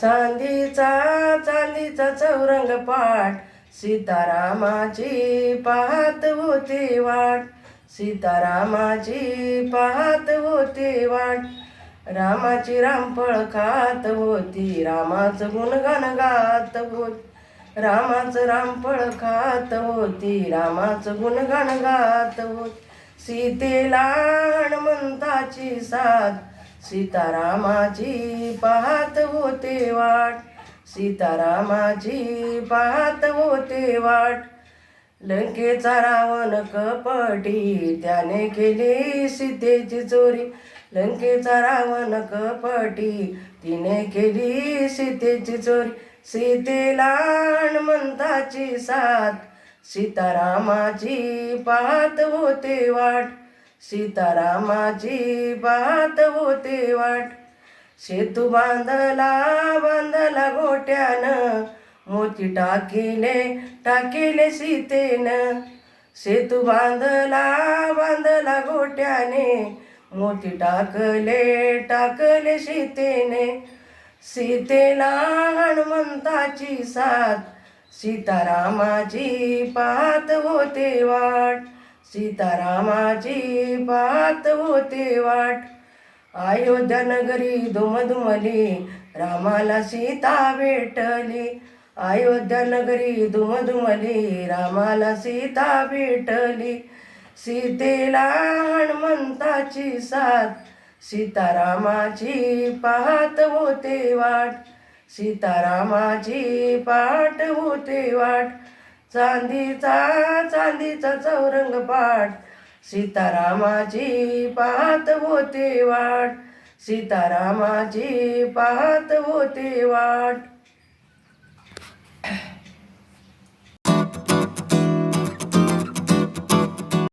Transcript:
चांदीचा चांदीचा चौरंग पाठ. सीतारामाची पाहत होते वाट. सीतारामाची पाहत होते वाट. रामाची रामफळ खात होती रामाचं गुणगान गात होत. रामाचं रामफळ खात होती रामाचं गुणगान गात होत. सीतेला हनुमंताची साथ सीतारामाची पाहत होते वाट. सीतारामाची पाहत होते वाट. लंकेचा रावण कपटी त्याने केली सीतेची चोरी. लंकेचा रावण कपटी तिने केली सीतेची चोरी. सीतेला हनुमंताची साथ. सीतारामाची पाहत होते वाट. सीतारामाची बात होते वाट. सेतू बांधला बांधला गोट्यानं. मोती टाकिले टाकिले सीतेनं. सेतू बांधला बांधला गोट्याने. मोती टाकले टाकले सीतेने. सीतेला हनुमंताची साथ. सीतारामाची पाहत होते वाट. सीतारामाची पात होते वाट. अयोध्या नगरी दुमधुमली रामाला सीता भेटली. अयोध्या नगरी दुमधुमली रामाला सीता भेटली. सीतेला हनुमंताची साथ सीतारामाची पाहत होते वाट. सीतारामाची पाठ होते वाट. चांदीचा चांदीचा चौरंग पाठ. सीतारामाची पाहत होते वाट. सीतारामाची पाहत होते वाट.